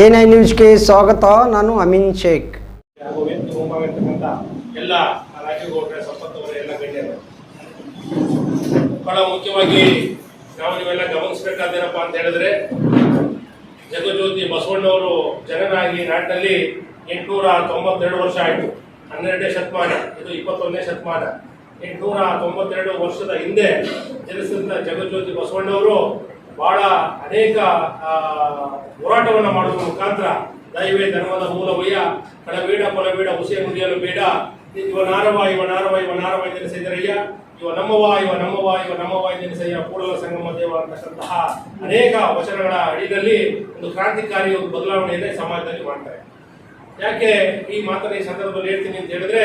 N nine ನ್ಯೂಸ್ಗೆ ಸ್ವಾಗತ, ನಾನು ಅಮೀನ್ ಶೇಖ್. ಎಲ್ಲ ಬಹಳ ಮುಖ್ಯವಾಗಿ ನಾವು ನೀವೆಲ್ಲ ಗಮನಿಸಬೇಕಾದೇನಪ್ಪ ಅಂತ ಹೇಳಿದ್ರೆ, ಜಗಜ್ಯೋತಿ ಬಸವಣ್ಣವರು ಜನನಾಗಿ ನಾಡಿನಲ್ಲಿ ಎಂಟುನೂರ ತೊಂಬತ್ತೆರಡು ವರ್ಷ ಆಯಿತು. ಹನ್ನೆರಡನೇ ಶತಮಾನ, ಇದು ಇಪ್ಪತ್ತೊಂದನೇ ಶತಮಾನ. ಎಂಟುನೂರ ತೊಂಬತ್ತೆರಡು ವರ್ಷದ ಹಿಂದೆ ಜನಿಸಿದ ಜಗಜ್ಯೋತಿ ಬಸವಣ್ಣವರು ಬಹಳ ಅನೇಕ ಹೋರಾಟವನ್ನು ಮಾಡುವ ಮುಖಾಂತರ ದೈವೇ ಧರ್ಮದ ಮೂಲವಯ್ಯ ಕಳಬೇಡ ಕೊಲಬೇಡ ಹುಸೆ ಮುರಿಯಲು ಬೇಡ. ಇವ ನಾರವ ಇವ ನಾರವ ಇವ ನಾರವ ಇವ ನಮ್ಮವ ಇವ ನಮ್ಮವ ಇವ ನಮ್ಮವ ಜನಿಸಯ್ಯ ಕೂಡಲ ಸಂಗಮ ದೇವ ಅಂತಕ್ಕಂತಹ ಅನೇಕ ವಚನಗಳ ಅಡಿಯಲ್ಲಿ ಒಂದು ಕ್ರಾಂತಿಕಾರಿ ಒಂದು ಬದಲಾವಣೆಯನ್ನೇ ಸಮಾಜದಲ್ಲಿ ಮಾಡ್ತಾರೆ. ಯಾಕೆ ಈ ಮಾತನ್ನ ಈ ಸಂದರ್ಭದಲ್ಲಿ ಹೇಳ್ತೀನಿ ಅಂತ ಹೇಳಿದ್ರೆ,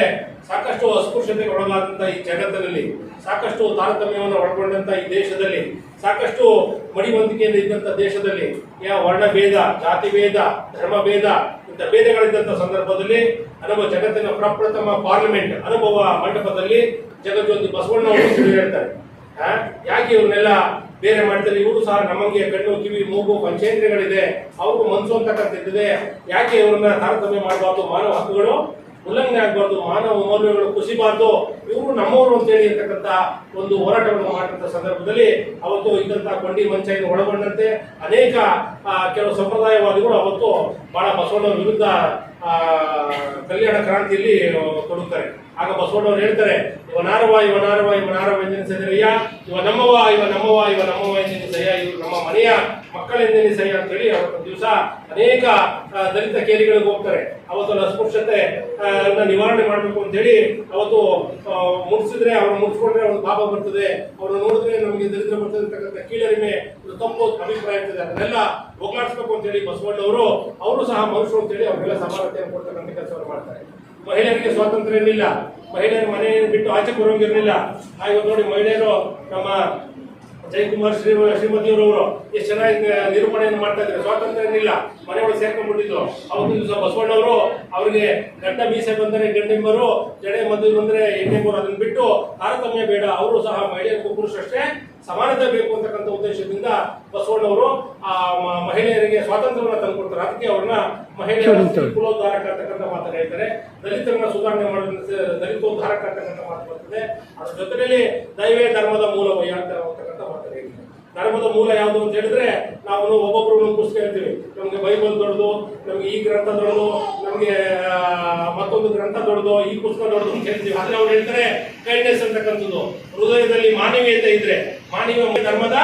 ಸಾಕಷ್ಟು ಅಸ್ಪೃಶ್ಯತೆ ಒಳಗಾದಂತಹ ಈ ಜಗತ್ತಿನಲ್ಲಿ, ಸಾಕಷ್ಟು ತಾರತಮ್ಯವನ್ನು ಒಳಗೊಂಡಂತ ಈ ದೇಶದಲ್ಲಿ, ಸಾಕಷ್ಟು ಮಡಿವಂತಿಕೆಯಿಂದ ಇದ್ದಂತ ದೇಶದಲ್ಲಿ ಯಾವ ವರ್ಣ ಭೇದ ಜಾತಿ ಭೇದ ಧರ್ಮ ಭೇದ ಇಂಥ ಭೇದಗಳಿದ್ದಂತ ಸಂದರ್ಭದಲ್ಲಿ ಅನುಭವ ಜಗತ್ತಿನ ಪ್ರಪ್ರಥಮ ಪಾರ್ಲಿಮೆಂಟ್ ಅನುಭವ ಮಂಟಪದಲ್ಲಿ ಜಗಜ್ಯೋತಿ ಬಸವಣ್ಣ ಅವರು ಹೇಳ್ತಾರೆ. ಯಾಕೆ ಇವ್ರನ್ನೆಲ್ಲ ಬೇರೆ ಮಾಡ್ತಾರೆ ಇವರು ಸಹ ನಮಗೆ ಕಣ್ಣು, ಕಿವಿ, ಮೂಗು, ಪಂಚೇಂದ್ರಿಯಗಳಿದೆ, ಅವ್ರಿಗೂ ಮನಸ್ಸು ಅಂತಕ್ಕಂಥದ್ದಿದೆ ಯಾಕೆ ಇವ್ರನ್ನ ತಾರತಮ್ಯ ಮಾಡಬಾರ್ದು ಮಾನವ ಹಕ್ಕುಗಳು? ಉಲ್ಲಂಘನೆ ಆಗಬಾರ್ದು, ಮಾನವ ಮೌಲ್ಯಗಳು ಕುಸಿಬಾರ್ದು, ಇವರು ನಮ್ಮವರು ಅಂತೇಳಿ ಇರ್ತಕ್ಕಂಥ ಒಂದು ಹೋರಾಟವನ್ನು ಮಾಡಿದಂಥ ಸಂದರ್ಭದಲ್ಲಿ ಅವತ್ತು ಇದ್ದಂತಹ ಕೊಂಡಿ ಮಂಚೆಯನ್ನು ಒಳಗೊಂಡಂತೆ ಅನೇಕ ಕೆಲವು ಸಂಪ್ರದಾಯವಾದಿಗಳು ಅವತ್ತು ಬಹಳ ಬಸವಣ್ಣ ವಿರುದ್ಧ ಕಲ್ಯಾಣ ಕ್ರಾಂತಿಯಲ್ಲಿ ಕೊಡುತ್ತಾರೆ ಆಗ ಬಸವಣ್ಣವರು ಹೇಳ್ತಾರೆ, ಇವ ನಾರವ ಇವ ನಾರವ ಇವ ನಾರವ ಎಂದೆನಿಸಿದರಯ್ಯ ಇವ ನಮ್ಮವ ಇವ ನಮ್ಮವ ಇವ ನಮ್ಮವ ಎಂದೆನಿಸಯ್ಯ ಇವರು ನಮ್ಮ ಮನೆಯ ಮಕ್ಕಳೆಂದೆನಿಸಯ್ಯ ಅಂತೇಳಿ ಅವತ್ತು ದಿವಸ ಅನೇಕ ದಲಿತ ಕೇರಿಗಳಿಗೆ ಹೋಗ್ತಾರೆ. ಅವತ್ತು ಅಸ್ಪೃಶ್ಯತೆ ನಿವಾರಣೆ ಮಾಡಬೇಕು ಅಂತ ಹೇಳಿ ಅವತ್ತು ಮುಗಿಸಿದ್ರೆ ಅವ್ರು ಮುಟ್ಸ್ಕೊಂಡ್ರೆ ಅವ್ರಿಗೆ ಪಾಪ ಬರ್ತದೆ. ಅವ್ರು ನೋಡಿದ್ರೆ ನಮಗೆ ದರಿದ್ರ ಬರ್ತದೆ ಕೀಳರಿಮೆ ತಪ್ಪು ಅಭಿಪ್ರಾಯ ಇರ್ತದೆ. ಅದನ್ನೆಲ್ಲ ಹೋಗ್ಲಾಡಿಸ್ಬೇಕು ಅಂತ ಹೇಳಿ ಬಸವಣ್ಣವರು, ಅವರು ಸಹ ಮನುಷ್ಯರು ಅಂತ ಹೇಳಿ ಅವ್ರಿಗೆಲ್ಲ ಸಮಾನತೆಯನ್ನು ಕೊಡ್ತಕ್ಕಂಥ ಕೆಲಸವನ್ನು ಮಾಡ್ತಾರೆ. ಮಹಿಳೆಯರಿಗೆ ಸ್ವಾತಂತ್ರ್ಯ ಇರಲಿಲ್ಲ ಮಹಿಳೆಯರು ಮನೆಯನ್ನು ಬಿಟ್ಟು ಆಚೆ ಬರೋಂಗಿರಲಿಲ್ಲ. ಹಾಗೆ ನೋಡಿ ಮಹಿಳೆಯರು ನಮ್ಮ ಜಯಕುಮಾರ್ ಶ್ರೀ ಶ್ರೀಮತಿಯವರವರು ಎಷ್ಟು ಚೆನ್ನಾಗಿ ನಿರೂಪಣೆಯನ್ನು ಮಾಡ್ತಾ ಇದ್ದಾರೆ. ಸ್ವಾತಂತ್ರ್ಯ ಏನಿಲ್ಲ ಮನೆಯೊಳಗೆ ಸೇರ್ಕೊಂಡ್ಬಿಟ್ಟಿದ್ರು ಅವತ್ತು ದಿವಸ ಬಸವಣ್ಣವರು ಅವರಿಗೆ ಗಂಡ ಮೀಸೆ ಬಂದರೆ ಗಂಡಿಂಬರು ಜಡೆ ಮದುವೆ ಬಂದರೆ ಹೆಣ್ಣೆಂಬರು ಅದನ್ನು ಬಿಟ್ಟು ತಾರತಮ್ಯ ಬೇಡ. ಅವರು ಸಹ ಮಹಿಳೆಯರಿಗೂ ಪುರುಷರಷ್ಟೇ ಸಮಾನತೆ ಬೇಕು ಅಂತಕ್ಕಂಥ ಉದ್ದೇಶದಿಂದ ಬಸವಣ್ಣವರು ಆ ಮಹಿಳೆಯರಿಗೆ ಸ್ವಾತಂತ್ರ್ಯವನ್ನು ತಂದುಕೊಡ್ತಾರೆ. ಅದಕ್ಕೆ ಅವ್ರನ್ನ ಮಹಿಳೆಯರ ಕುಲೋದ್ಧಾರಕ ಅಂತಕ್ಕಂಥ ಮಾತನ್ನು ಹೇಳ್ತಾರೆ. ದಲಿತರನ್ನ ಸುಧಾರಣೆ ಮಾಡೋದ್ರಿಂದ ದಲಿತೋದ್ಧಾರಕ ಅಂತಕ್ಕಂಥ ಮಾತು ಬರ್ತದೆ. ಅದ್ರ ಜೊತೆಯಲ್ಲಿ ದೈವೇ ಧರ್ಮದ ಮೂಲವಯ್ಯ ಅಂತ ಧರ್ಮದ ಮೂಲ ಯಾವುದು ಅಂತ ಹೇಳಿದ್ರೆ ನಾವು ಒಬ್ಬೊಬ್ರು ಒಂದು ಪುಸ್ತಕ ಹೇಳ್ತೀವಿ. ನಮಗೆ ಬೈಬಲ್ ದೊಡ್ಡದು, ನಮಗೆ ಈ ಗ್ರಂಥ ದೊಡ್ಡದು, ನಮಗೆ ಮತ್ತೊಂದು ಗ್ರಂಥ ದೊಡ್ಡದು, ಈ ಪುಸ್ತಕ ದೊಡ್ಡದು ಅಂತ ಹೇಳ್ತೀವಿ. ಆದ್ರೆ ಅವ್ರು ಹೇಳ್ತಾರೆ ಕೈಂಡ್ನೆಸ್ ಅಂತಕ್ಕಂಥದ್ದು. ಹೃದಯದಲ್ಲಿ ಮಾನವೀಯತೆ ಇದ್ರೆ ಮಾನವೀಯ ಧರ್ಮದ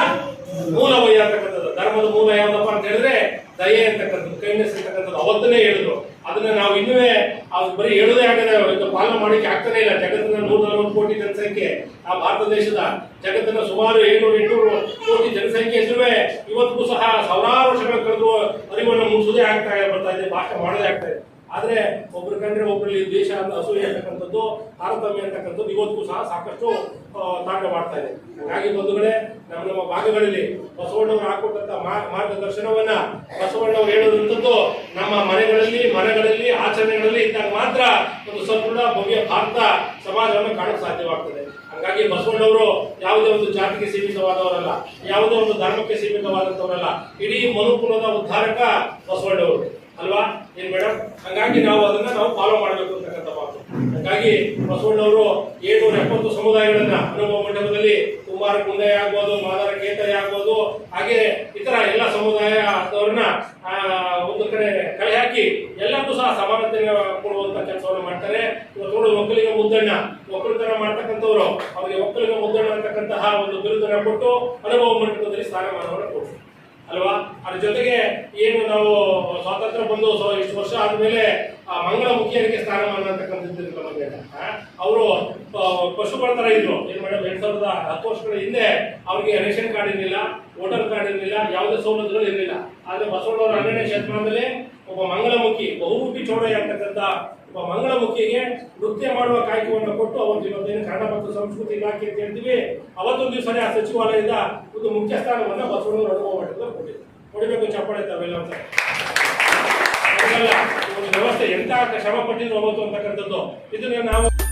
ಮೂಲವಯ್ಯ ಅಂತಕ್ಕಂಥದ್ದು ಧರ್ಮದ ಮೂಲ ಯಾವುದಪ್ಪ ಅಂತ ಹೇಳಿದ್ರೆ ದಯೆ ಅಂತಕ್ಕಂಥದ್ದು ಕೈಂಡ್ನೆಸ್ ಅಂತಕ್ಕಂಥದ್ದು ಅವತ್ತನೇ ಹೇಳಿದ್ರು. ಅದನ್ನ ನಾವು ಇನ್ನುವೇ ಅದು ಬರೀ ಹೇಳುದೇ ಆಗದೆ ಪಾಲನೆ ಮಾಡಲಿಕ್ಕೆ ಆಗ್ತಾನೆ ಇಲ್ಲ. ಜಗತ್ತಿನ ನೂರ ನಲವತ್ತು ಕೋಟಿ ಜನಸಂಖ್ಯೆ ಆ ಭಾರತ ದೇಶದ ಜಗತ್ತಿನ ಸುಮಾರು ಏಳ್ನೂರು, ಎಂಟುನೂರು ಕೋಟಿ ಜನಸಂಖ್ಯೆ ಇದ್ರೂ ಇವತ್ತಿಗೂ ಸಹ ಸಾವಿರಾರು ವರ್ಷಗಳ ಕಳೆದು ಅರಿವನ್ನು ಮುಗಿಸೋದೇ ಆಗ್ತಾ ಬರ್ತಾ ಇದೆ ಭಾಷೆ ಮಾಡೋದೇ ಆಗ್ತಾ ಇದೆ. ಆದ್ರೆ ಒಬ್ರು ಕಂಡ್ರೆ ಒಬ್ಬರಲ್ಲಿ ದ್ವೇಷ ಅಂತ ಅಸೂಯೆ ಅಂತಕ್ಕಂಥದ್ದು ತಾರತಮ್ಯ ಅಂತಕ್ಕಂಥದ್ದು ಇವತ್ತಿಗೂ ಸಹ ಸಾಕಷ್ಟು ಆ, ತಾಂಡ ಮಾಡ್ತಾ ಇದೆ. ಹಾಗಾಗಿ ಬಂಧುಗಳೇ ನಮ್ಮ ನಮ್ಮ ಭಾಗಗಳಲ್ಲಿ ಬಸವಣ್ಣವರು ಹಾಕೊಟ್ಟಂತ ಮಾರ್ಗದರ್ಶನವನ್ನ ಬಸವಣ್ಣವರು ಹೇಳುವಂಥದ್ದು ನಮ್ಮ ಮನೆಗಳಲ್ಲಿ ಮನೆಗಳಲ್ಲಿ ಆಚರಣೆಗಳಲ್ಲಿ ಇದ್ದಾಗ ಮಾತ್ರ ಒಂದು ಸದೃಢ ಭವ್ಯ ಭಾರತ ಸಮಾಜವನ್ನು ಕಾಣಕ್ಕೆ ಸಾಧ್ಯವಾಗ್ತದೆ. ಹಾಗಾಗಿ ಬಸವಣ್ಣವರು ಯಾವುದೇ ಒಂದು ಜಾತಿಗೆ ಸೀಮಿತವಾದವರಲ್ಲ ಯಾವುದೇ ಒಂದು ಧರ್ಮಕ್ಕೆ ಸೀಮಿತವಾದಂಥವರಲ್ಲ ಇಡೀ ಮನುಕುಲದ ಉದ್ಧಾರಕ ಬಸವಣ್ಣವರು ಅಲ್ವಾ? ಏನ್ ಮೇಡಮ್ ಹಂಗಾಗಿ ನಾವು ಅದನ್ನ ನಾವು ಫಾಲೋ ಮಾಡಬೇಕು ಅಂತಕ್ಕಂಥ ಮಾತು. ಹಾಗಾಗಿ ಬಸವಣ್ಣವರು ಏಳ್ನೂರ ಎಪ್ಪತ್ತು ಸಮುದಾಯಗಳನ್ನ ಅನುಭವ ಮಂಟಪದಲ್ಲಿ ಕುಮಾರ ಕುಂದಯ ಆಗ್ಬೋದು, ಮಾದಾರ ಕೇತಯ ಆಗ್ಬೋದು, ಹಾಗೆ ಇತರ ಎಲ್ಲ ಸಮುದಾಯದವ್ರನ್ನ ಒಂದು ಕಡೆ ಕಲೆ ಹಾಕಿ ಎಲ್ಲರಿಗೂ ಸಹ ಸಮಾನತೆ ಕೊಡುವಂತ ಕೆಲಸವನ್ನು ಮಾಡ್ತಾರೆ. ಇವತ್ತು ನೋಡಿ ಒಕ್ಕಲಿಗ ಮುದ್ದಣ್ಣ ಒಕ್ಕಲುತನ ಮಾಡ್ತಕ್ಕಂಥವ್ರು. ಅವರಿಗೆ ಒಕ್ಕಲಿಗ ಮುದ್ದಣ್ಣ ಅಂತಕ್ಕಂತಹ ಒಂದು ಬಿರುದನ್ನ ಕೊಟ್ಟು ಅನುಭವ ಮಂಟಪದಲ್ಲಿ ಸ್ಥಾನಮಾನವನ್ನು ಕೊಟ್ಟರು ಅಲ್ವಾ? ಅದ್ರ ಜೊತೆಗೆ ಏನು ನಾವು ಸ್ವಾತಂತ್ರ್ಯ ಬಂದು ಇಷ್ಟು ವರ್ಷ ಆದ್ಮೇಲೆ ಆ ಮಂಗಳ ಮುಖಿಯರಿಗೆ ಸ್ಥಾನಮಾನ ಅಂತಕ್ಕಂಥದ್ದು ಅವರು ಪಶುಗಳ ತರ ಇದ್ರು. ಏನ್ ಮೇಡಮ್, ಎರಡ್ ಸಾವಿರದ ಹತ್ತು ವರ್ಷಗಳ ಹಿಂದೆ ಅವ್ರಿಗೆ ರೇಷನ್ ಕಾರ್ಡ್ ಇರಲಿಲ್ಲ, ವೋಟರ್ ಕಾರ್ಡ್ ಇರಲಿಲ್ಲ, ಯಾವುದೇ ಸೌಲಭ್ಯಗಳು ಇರಲಿಲ್ಲ. ಆದ್ರೆ ಬಸವಣ್ಣವರ ಹನ್ನೆರಡನೇ ಶತಮಾನದಲ್ಲಿ ಒಬ್ಬ ಮಂಗಳಮುಖಿ ಬಹುರೂಪಿ ಚೌಡಯ್ಯ ಅಂತಕ್ಕಂಥ ಒಬ್ಬ ಮಂಗಳಮುಖಿಗೆ ನೃತ್ಯ ಮಾಡುವ ಕಾಯಕವನ್ನು ಕೊಟ್ಟು ಅವತ್ತು ಇವತ್ತೇನು ಕನ್ನಡ ಮತ್ತು ಸಂಸ್ಕೃತಿ ಇಲಾಖೆ ಅಂತ ಹೇಳ್ತೀವಿ. ಅವತ್ತೊಂದು ದಿವಸನೇ ಆ ಸಚಿವಾಲಯದ ಒಂದು ಮುಖ್ಯ ಸ್ಥಾನವನ್ನ ಬಸವಣ್ಣವರು ಕೊಡಬೇಕು ಚಪ್ಪಾಳೆ ತಾವೆಲ್ಲ ಅಂತ. ಒಂದು ವ್ಯವಸ್ಥೆ ಎಂತ ಶ್ರಮ ಪಟ್ಟಿದ್ರು ಹೋಗುತ್ತೋ ಅಂತಕ್ಕಂಥದ್ದು. ಇದನ್ನ ನಾವು